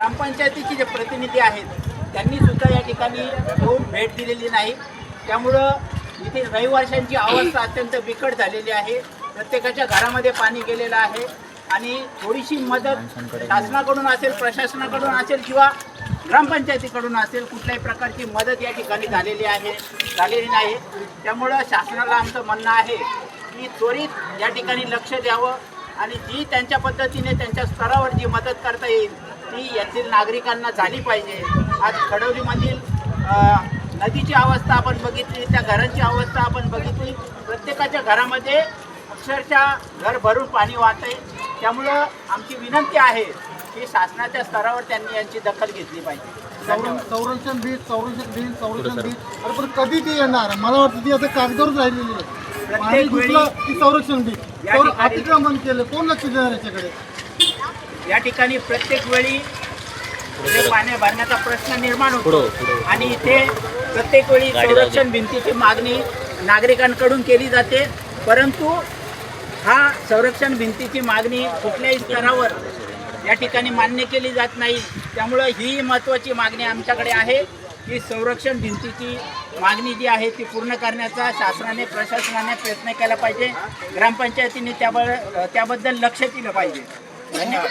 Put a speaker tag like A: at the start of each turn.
A: ग्रामपंचायतीचे जे प्रतिनिधी आहेत त्यांनी सुद्धा या ठिकाणी येऊन भेट दिलेली नाही. त्यामुळं इथे रहिवाशांची अवस्था अत्यंत बिकट झालेली आहे. प्रत्येकाच्या घरामध्ये पाणी गेलेलं आहे आणि थोडीशी मदत शासनाकडून असेल प्रशासनाकडून असेल किंवा ग्रामपंचायतीकडून असेल कुठल्याही प्रकारची मदत या ठिकाणी झालेली आहे झालेली नाही. त्यामुळं शासनाला आमचं म्हणणं आहे की त्वरित या ठिकाणी लक्ष द्यावं. आणि जी त्यांच्या पद्धतीने त्यांच्या स्तरावर जी मदत करता येईल ती येथील नागरिकांना झाली पाहिजे. आज खडवलीमधील नदीची अवस्था आपण बघितली त्या घरांची अवस्था आपण बघितली. प्रत्येकाच्या घरामध्ये अक्षरशः घर भरून पाणी वाहत आहे त्यामुळं आमची विनंती आहे की शासनाच्या स्तरावर त्यांनी यांची दखल घेतली पाहिजे.
B: संर- संरक्षण बीज संरक्षण बीज संरक्षण बीज. अरे पण कधी ते येणार? मला वाटतं ती आता कागदावरच राहिलेली आहे.
A: प्रत्येक
B: पाणी घुसलं
A: वेळी-
B: की संरक्षण
A: या ठिकाणी-
B: अतिक्रमण केलं. कोण लक्ष देणार याच्याकडे?
A: या ठिकाणी प्रत्येक वेळी इथे पाण्या भरण्याचा प्रश्न निर्माण होतो. आणि इथे प्रत्येक वेळी संरक्षण भिंतीची मागणी नागरिकांकडून केली जाते. परंतु हा संरक्षण भिंतीची मागणी कुठल्याही स्तरावर या ठिकाणी मान्य केली जात नाही. त्यामुळं ही महत्त्वाची मागणी आमच्याकडे आहे. की संरक्षण भिंतीची मागणी जी आहे ती पूर्ण करण्याचा शासनाने प्रशासनाने प्रयत्न केला पाहिजे. ग्रामपंचायतीने त्याबद्दल त्याबद्दल लक्ष दिलं पाहिजे. धन्यवाद.